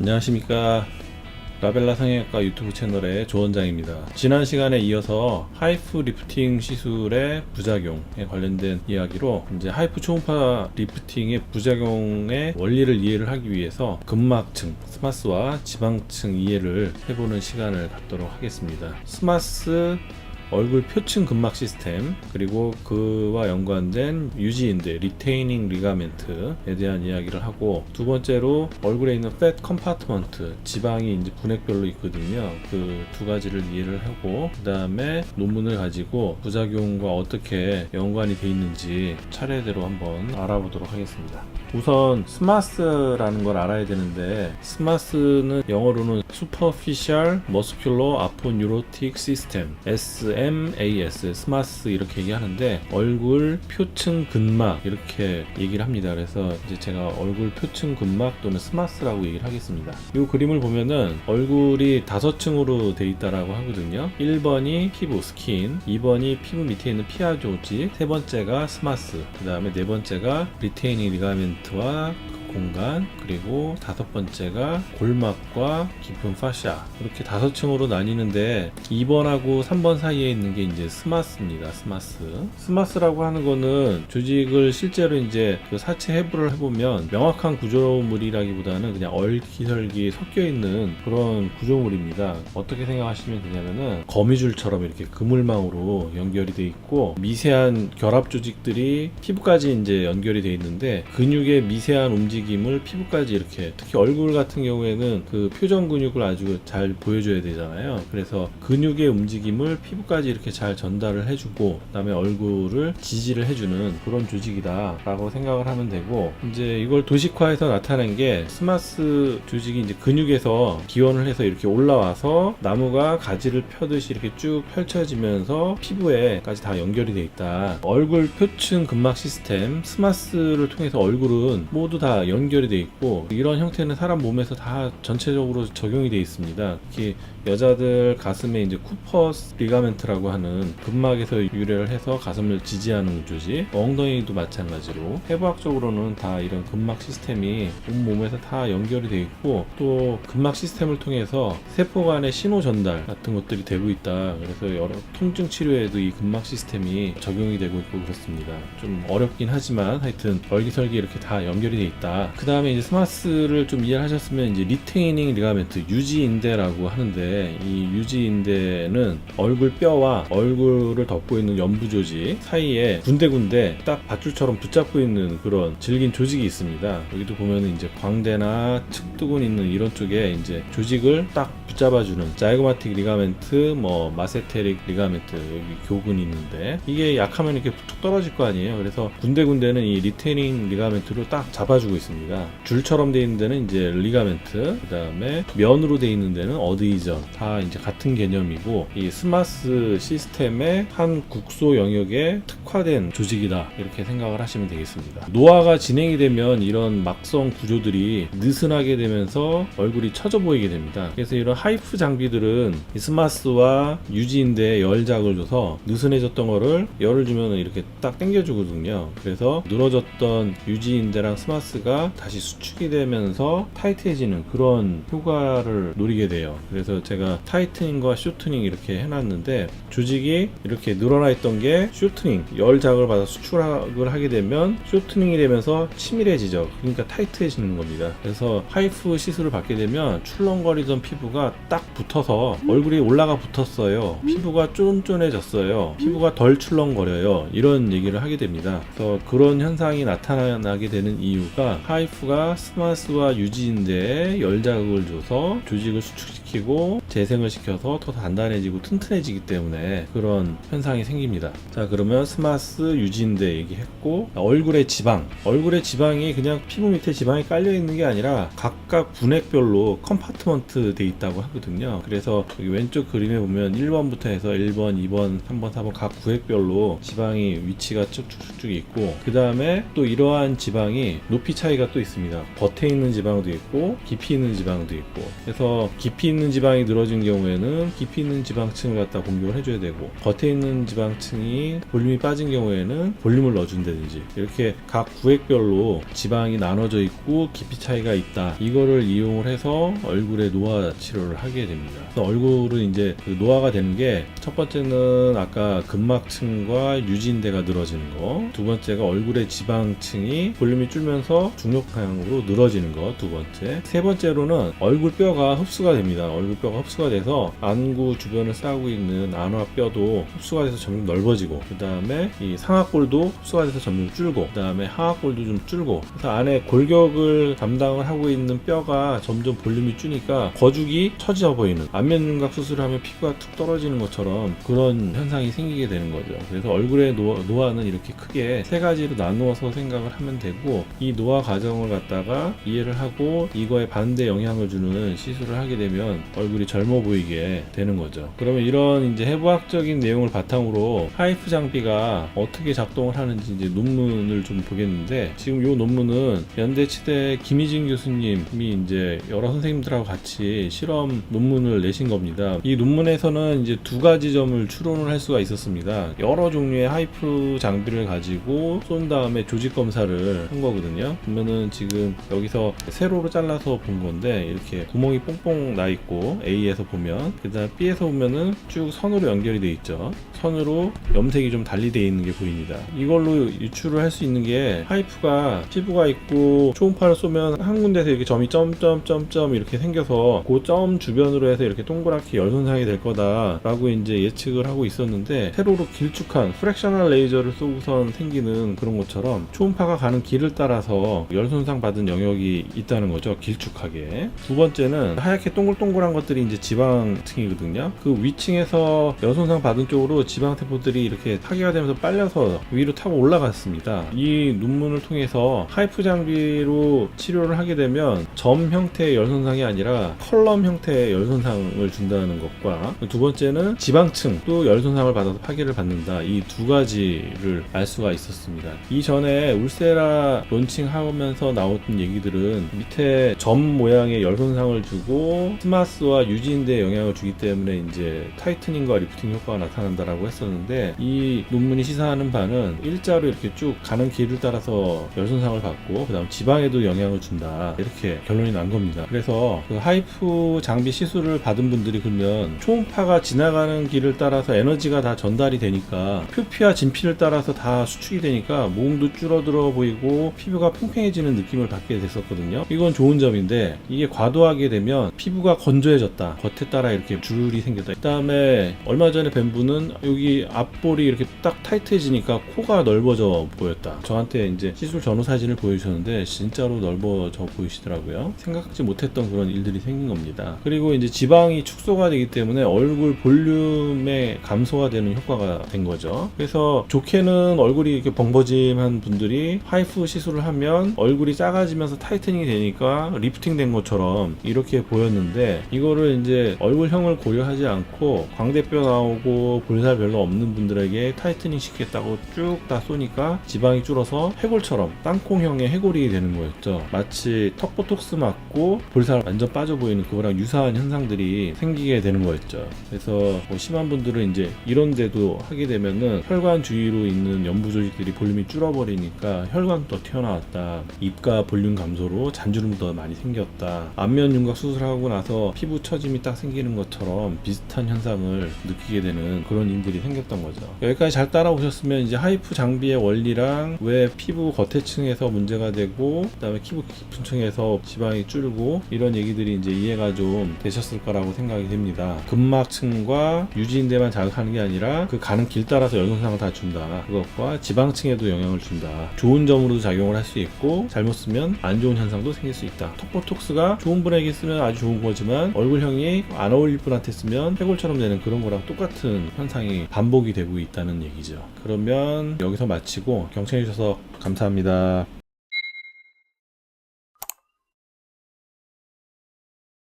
안녕하십니까 라벨라 성형외과 유튜브 채널의 조원장입니다. 지난 시간에 이어서 하이프 리프팅 시술의 부작용에 관련된 이야기로 이제 하이프 초음파 리프팅의 부작용의 원리를 이해를 하기 위해서 근막층, 스마스와 지방층 이해를 해보는 시간을 갖도록 하겠습니다. 스마스 얼굴 표층 근막 시스템 그리고 그와 연관된 유지인대 리테이닝 리가멘트에 대한 이야기를 하고 두 번째로 얼굴에 있는 팻 컴파트먼트 지방이 이제 분액별로 있거든요. 그 두 가지를 이해를 하고 그 다음에 논문을 가지고 부작용과 어떻게 연관이 돼 있는지 차례대로 한번 알아보도록 하겠습니다 우선 스마스라는 걸 알아야 되는데 스마스는 영어로는 Superficial Muscular Aponeurotic System SMAS 스마스 이렇게 얘기하는데 얼굴 표층 근막 이렇게 얘기를 합니다. 그래서 이제 제가 얼굴 표층 근막 또는 스마스라고 얘기를 하겠습니다. 이 그림을 보면은 얼굴이 다섯 층으로 돼 있다라고 하거든요. 1번이 피부 스킨 2번이 피부 밑에 있는 피하 조직 세 번째가 스마스 그 다음에 네 번째가 리테이닝 리가멘 트와 그 공간 그리고 다섯 번째가 골막과 깊은 파샤. 이렇게 다섯 층으로 나뉘는데 2번하고 3번 사이에 있는 게 이제 스마스입니다 스마스. 스마스라고 하는 거는 조직을 실제로 이제 그 사체 해부를 해보면 명확한 구조물이라기보다는 그냥 얼기설기 섞여 있는 그런 구조물입니다. 어떻게 생각하시면 되냐면은 거미줄처럼 이렇게 그물망으로 연결이 돼 있고 미세한 결합 조직들이 피부까지 이제 연결이 돼 있는데 근육의 미세한 움직임 을 피부까지 이렇게 특히 얼굴 같은 경우에는 그 표정 근육을 아주 잘 보여줘야 되잖아요. 그래서 근육의 움직임을 피부까지 이렇게 잘 전달을 해주고 그다음에 얼굴을 지지를 해주는 그런 조직이다라고 생각을 하면 되고 이제 이걸 도식화해서 나타낸 게 스마스 조직이 이제 근육에서 기원을 해서 이렇게 올라와서 나무가 가지를 펴듯이 이렇게 쭉 펼쳐지면서 피부에까지 다 연결이 돼 있다. 얼굴 표층 근막 시스템 스마스를 통해서 얼굴은 모두 다 연결이 돼 있고 이런 형태는 사람 몸에서 다 전체적으로 적용이 돼 있습니다. 특히 여자들 가슴에 이제 쿠퍼스 리가멘트라고 하는 근막에서 유래를 해서 가슴을 지지하는 조직, 엉덩이도 마찬가지로 해부학적으로는 다 이런 근막 시스템이 온 몸에서 다 연결이 돼 있고 또 근막 시스템을 통해서 세포 간의 신호 전달 같은 것들이 되고 있다. 그래서 여러 통증 치료에도 이 근막 시스템이 적용이 되고 있고 그렇습니다. 좀 어렵긴 하지만 하여튼 얼기설기 이렇게 다 연결이 돼 있다. 그 다음에 이제 스마스를 좀 이해를 하셨으면 이제 리테이닝 리가멘트 유지인대라고 하는데 이 유지인대는 얼굴 뼈와 얼굴을 덮고 있는 연부 조직 사이에 군데군데 딱 밧줄처럼 붙잡고 있는 그런 질긴 조직이 있습니다. 여기도 보면은 이제 광대나 측두근 있는 이런 쪽에 이제 조직을 딱 붙잡아주는 자이고마틱 리가멘트, 뭐 마세테릭 리가멘트 여기 교근이 있는데 이게 약하면 이렇게 툭 떨어질 거 아니에요. 그래서 군데군데는 이 리테이닝 리가멘트로 딱 잡아주고 있습니다. 줄처럼 돼 있는 데는 이제 리가멘트, 그 다음에 면으로 돼 있는 데는 어드이전 다 이제 같은 개념이고 이 스마스 시스템의 한 국소 영역에 특화된 조직이다 이렇게 생각을 하시면 되겠습니다. 노화가 진행이 되면 이런 막성 구조들이 느슨하게 되면서 얼굴이 처져 보이게 됩니다. 그래서 이런 하이프 장비들은 이 스마스와 유지인대에 열작을 줘서 느슨해졌던 거를 열을 주면 이렇게 딱 당겨주거든요. 그래서 늘어졌던 유지인대랑 스마스가 다시 수축이 되면서 타이트해지는 그런 효과를 노리게 돼요. 그래서 제가 타이트닝과 쇼트닝 이렇게 해놨는데 조직이 이렇게 늘어나 있던 게 쇼트닝 열 자극을 받아 수축을 하게 되면 쇼트닝이 되면서 치밀해지죠. 그러니까 타이트해지는 겁니다. 그래서 하이프 시술을 받게 되면 출렁거리던 피부가 딱 붙어서 얼굴이 올라가 붙었어요. 피부가 쫀쫀해졌어요. 피부가 덜 출렁거려요. 이런 얘기를 하게 됩니다. 그래서 그런 현상이 나타나게 되는 이유가 하이프가 스마스와 유지인대에 열 자극을 줘서 조직을 수축시키고 재생을 시켜서 더 단단해지고 튼튼해지기 때문에 그런 현상이 생깁니다. 자 그러면 스마스 유지인대 얘기했고 얼굴의 지방 얼굴의 지방이 그냥 피부 밑에 지방이 깔려 있는 게 아니라 각각 분액별로 컴파트먼트 돼 있다고 하거든요. 그래서 왼쪽 그림에 보면 1번부터 해서 1번, 2번, 3번, 4번 각 구획별로 지방이 위치가 쭉쭉쭉 있고 그 다음에 또 이러한 지방이 높이 차이가 차이가 또 있습니다. 겉에 있는 지방도 있고 깊이 있는 지방도 있고 그래서 깊이 있는 지방이 늘어진 경우에는 깊이 있는 지방층을 갖다 공격을 해줘야 되고 겉에 있는 지방층이 볼륨이 빠진 경우에는 볼륨을 넣어준다든지 이렇게 각 구획별로 지방이 나눠져 있고 깊이 차이가 있다. 이거를 이용을 해서 얼굴에 노화 치료를 하게 됩니다. 얼굴은 이제 그 노화가 되는 게 첫 번째는 아까 근막층과 유지인대가 늘어지는 거, 두 번째가 얼굴의 지방층이 볼륨이 줄면서 중 력향으로 늘어지는 거, 두 번째. 세 번째로는 얼굴 뼈가 흡수가 됩니다. 얼굴 뼈가 흡수가 돼서 안구 주변을 싸고 있는 안화 뼈도 흡수가 돼서 점점 넓어지고, 그 다음에 이 상악골도 흡수가 돼서 점점 줄고, 그 다음에 하악골도 좀 줄고, 그래서 안에 골격을 담당을 하고 있는 뼈가 점점 볼륨이 주니까 거죽이 처져 보이는 안면윤곽 수술을 하면 피부가 툭 떨어지는 것처럼 그런 현상이 생기게 되는 거죠. 그래서 얼굴의 노, 노화는 이렇게 크게 세 가지로 나누어서 생각을 하면 되고 이 노화 과정 을 갖다가 이해를 하고 이거에 반대 영향을 주는 시술을 하게 되면 얼굴이 젊어 보이게 되는 거죠. 그러면 이런 이제 해부학적인 내용을 바탕으로 하이프 장비가 어떻게 작동을 하는지 이제 논문을 좀 보겠는데 지금 이 논문은 연대치대 김희진 교수님이 이제 여러 선생님들하고 같이 실험 논문을 내신 겁니다. 이 논문에서는 이제 두 가지 점을 추론을 할 수가 있었습니다. 여러 종류의 하이프 장비를 가지고 쏜 다음에 조직 검사를 한 거거든요. 보면은 지금 여기서 세로로 잘라서 본 건데 이렇게 구멍이 뽕뽕 나 있고 A에서 보면 그다음 B에서 보면은 쭉 선으로 연결이 돼 있죠. 선으로 염색이 좀 달리 돼 있는 게 보입니다. 이걸로 유출을 할 수 있는 게 하이프가 피부가 있고 초음파를 쏘면 한 군데서 이렇게 점이 점점점점 이렇게 생겨서 그 점 주변으로 해서 이렇게 동그랗게 열 손상이 될 거다라고 이제 예측을 하고 있었는데 세로로 길쭉한 프랙셔널 레이저를 쏘고선 생기는 그런 것처럼 초음파가 가는 길을 따라서 열 손상 받은 영역이 있다는 거죠. 길쭉하게. 두 번째는 하얗게 동글동글한 것들이 이제 지방층이거든요. 그 위층에서 열 손상 받은 쪽으로 지방 세포들이 이렇게 파괴가 되면서 빨려서 위로 타고 올라갔습니다. 이 논문을 통해서 하이프 장비로 치료를 하게 되면 점 형태의 열 손상이 아니라 컬럼 형태의 열 손상을 준다는 것과 두 번째는 지방층 또 열 손상을 받아서 파괴를 받는다. 이 두 가지를 알 수가 있었습니다. 이전에 울세라 론칭하 면서 나왔던 얘기들은 밑에 점 모양의 열 손상을 주고 스마스와 유지인대에 영향을 주기 때문에 이제 타이트닝과 리프팅 효과가 나타난다라고 했었는데 이 논문이 시사하는 바는 일자로 이렇게 쭉 가는 길을 따라서 열 손상을 받고 그다음 지방에도 영향을 준다 이렇게 결론이 난 겁니다. 그래서 그 하이프 장비 시술을 받은 분들이 그러면 초음파가 지나가는 길을 따라서 에너지가 다 전달이 되니까 표피와 진피를 따라서 다 수축이 되니까 모공도 줄어들어 보이고 피부가 팽팽해 지는 느낌을 받게 됐었거든요. 이건 좋은 점인데 이게 과도하게 되면 피부가 건조해졌다. 겉에 따라 이렇게 줄이 생겼다. 그다음에 얼마 전에 뵌 분은 여기 앞볼이 이렇게 딱 타이트해지니까 코가 넓어져 보였다. 저한테 이제 시술 전후 사진을 보여주셨는데 진짜로 넓어져 보이시더라고요. 생각지 못했던 그런 일들이 생긴 겁니다. 그리고 이제 지방이 축소가 되기 때문에 얼굴 볼륨의 감소가 되는 효과가 된 거죠. 그래서 좋게는 얼굴이 이렇게 벙버짐한 분들이 하이프 시술을 하면 얼굴이 작아지면서 타이트닝이 되니까 리프팅 된 것처럼 이렇게 보였는데 이거를 이제 얼굴형을 고려하지 않고 광대뼈 나오고 볼살 별로 없는 분들에게 타이트닝 시키겠다고 쭉 다 쏘니까 지방이 줄어서 해골처럼 땅콩형의 해골이 되는 거였죠. 마치 턱 보톡스 맞고 볼살 완전 빠져 보이는 그거랑 유사한 현상들이 생기게 되는 거였죠. 그래서 뭐 심한 분들은 이제 이런데도 하게 되면은 혈관 주위로 있는 연부 조직들이 볼륨이 줄어버리니까 혈관도 튀어나왔다. 입가 볼륨 감소로 잔주름도 더 많이 생겼다. 안면 윤곽 수술하고 나서 피부 처짐이 딱 생기는 것처럼 비슷한 현상을 느끼게 되는 그런 일들이 생겼던 거죠. 여기까지 잘 따라오셨으면 이제 하이프 장비의 원리랑 왜 피부 겉에 층에서 문제가 되고 그다음에 피부 깊은 층에서 지방이 줄고 이런 얘기들이 이제 이해가 좀 되셨을 거라고 생각이 됩니다. 근막층과 유지인대만 자극하는 게 아니라 그 가는 길 따라서 열손상을 다 준다. 그것과 지방층에도 영향을 준다. 좋은 점으로도 작용을 할 수 있고 잘못 쓰면 안 좋은 현상도 생길 수 있다. 톡보톡스가 좋은 분에게 쓰면 아주 좋은 거지만 얼굴형이 안 어울릴 분한테 쓰면 해골처럼 되는 그런 거랑 똑같은 현상이 반복이 되고 있다는 얘기죠. 그러면 여기서 마치고 경청해 주셔서 감사합니다.